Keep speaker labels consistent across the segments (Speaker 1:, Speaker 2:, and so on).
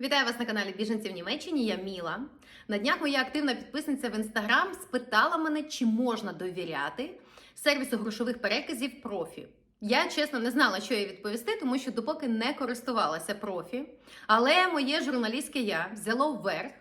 Speaker 1: Вітаю вас на каналі Біженці в Німеччині. Я Міла. На днях моя активна підписниця в інстаграм спитала мене, чи можна довіряти сервісу грошових переказів профі. Я чесно не знала, що їй відповісти, тому що допоки не користувалася профі. Але моє журналістське я взяло вверх.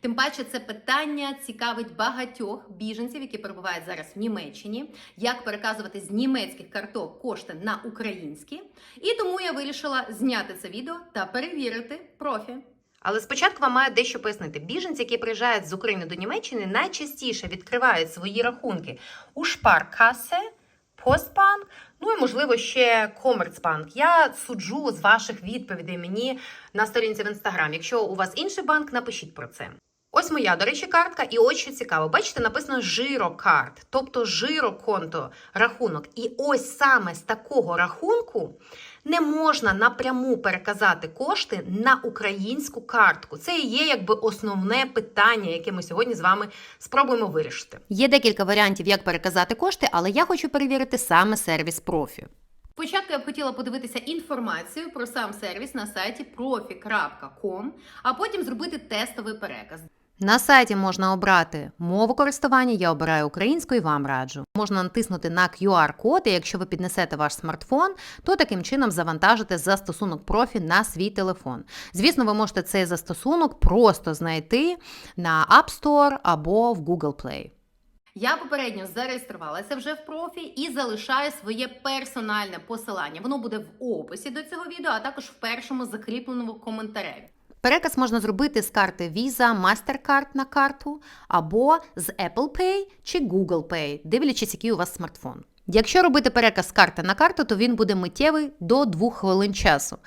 Speaker 1: Тим паче, це питання цікавить багатьох біженців, які перебувають зараз в Німеччині, як переказувати з німецьких карток кошти на українські. І тому я вирішила зняти це відео та перевірити профі.
Speaker 2: Але спочатку вам маю дещо пояснити. Біженці, які приїжджають з України до Німеччини, найчастіше відкривають свої рахунки у Шпаркасе, Постбанк, ну і можливо ще Комерцбанк. Я суджу з ваших відповідей мені на сторінці в інстаграм. Якщо у вас інший банк, напишіть про це. Ось моя, до речі, картка, і ось що цікаво. Бачите, написано жирокарт, тобто жироконто рахунок. І ось саме з такого рахунку не можна напряму переказати кошти на українську картку. Це і є якби основне питання, яке ми сьогодні з вами спробуємо вирішити.
Speaker 3: Є декілька варіантів, як переказати кошти, але я хочу перевірити саме сервіс профі.
Speaker 1: Спочатку я б хотіла подивитися інформацію про сам сервіс на сайті profi.com, а потім зробити тестовий переказ.
Speaker 3: На сайті можна обрати мову користування, я обираю українську і вам раджу. Можна натиснути на QR-код, і якщо ви піднесете ваш смартфон, то таким чином завантажите застосунок профі на свій телефон. Звісно, ви можете цей застосунок просто знайти на App Store або в Google Play.
Speaker 1: Я попередньо зареєструвалася вже в профі і залишаю своє персональне посилання. Воно буде в описі до цього відео, а також в першому закріпленому коментарі.
Speaker 3: Переказ можна зробити з карти Visa, MasterCard на карту або з Apple Pay чи Google Pay, дивлячись, який у вас смартфон. Якщо робити переказ карти на карту, то він буде миттєвий до 2 хвилин часу.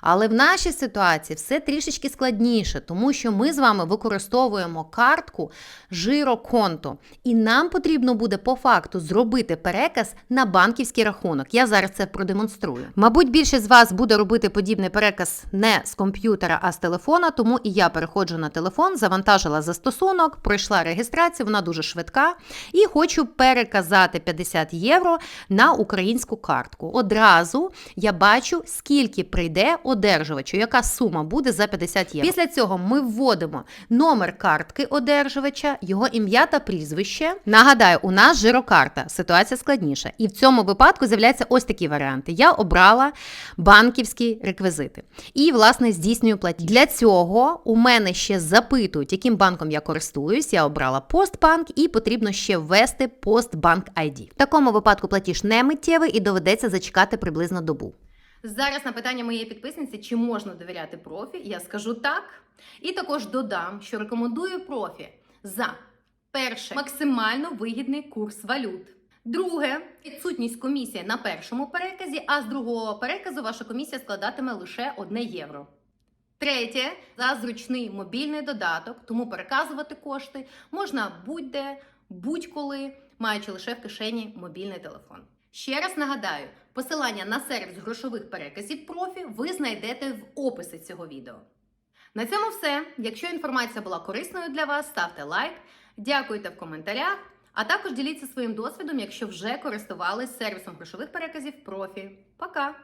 Speaker 3: Але в нашій ситуації все трішечки складніше, тому що ми з вами використовуємо картку жироконто, і нам потрібно буде по факту зробити переказ на банківський рахунок. Я зараз це продемонструю. Мабуть, більшість з вас буде робити подібний переказ не з комп'ютера, а з телефона, тому і я переходжу на телефон, завантажила застосунок, пройшла реєстрацію, вона дуже швидка, і хочу переказати 50 євро на українську картку. Одразу я бачу, скільки прийде одержувачу, яка сума буде за 50 євро. Після цього ми вводимо номер картки одержувача, його ім'я та прізвище. Нагадаю, у нас жирокарта, ситуація складніша. І в цьому випадку з'являються ось такі варіанти. Я обрала банківські реквізити і, власне, здійснюю платіж. Для цього у мене ще запитують, яким банком я користуюсь. Я обрала Постбанк і потрібно ще ввести Постбанк ID. В такому випадку платіж не миттєвий і доведеться зачекати приблизно добу.
Speaker 1: Зараз на питання моєї підписниці, чи можна довіряти профі, я скажу так. І також додам, що рекомендую профі за перше максимально вигідний курс валют. Друге, відсутність комісії на першому переказі, а з другого переказу ваша комісія складатиме лише 1 євро. Третє, за зручний мобільний додаток, тому переказувати кошти можна будь-де, будь-коли, маючи лише в кишені мобільний телефон. Ще раз нагадаю, посилання на сервіс грошових переказів профі ви знайдете в описі цього відео. На цьому все. Якщо інформація була корисною для вас, ставте лайк, дякуйте в коментарях, а також діліться своїм досвідом, якщо вже користувались сервісом грошових переказів профі. Пока!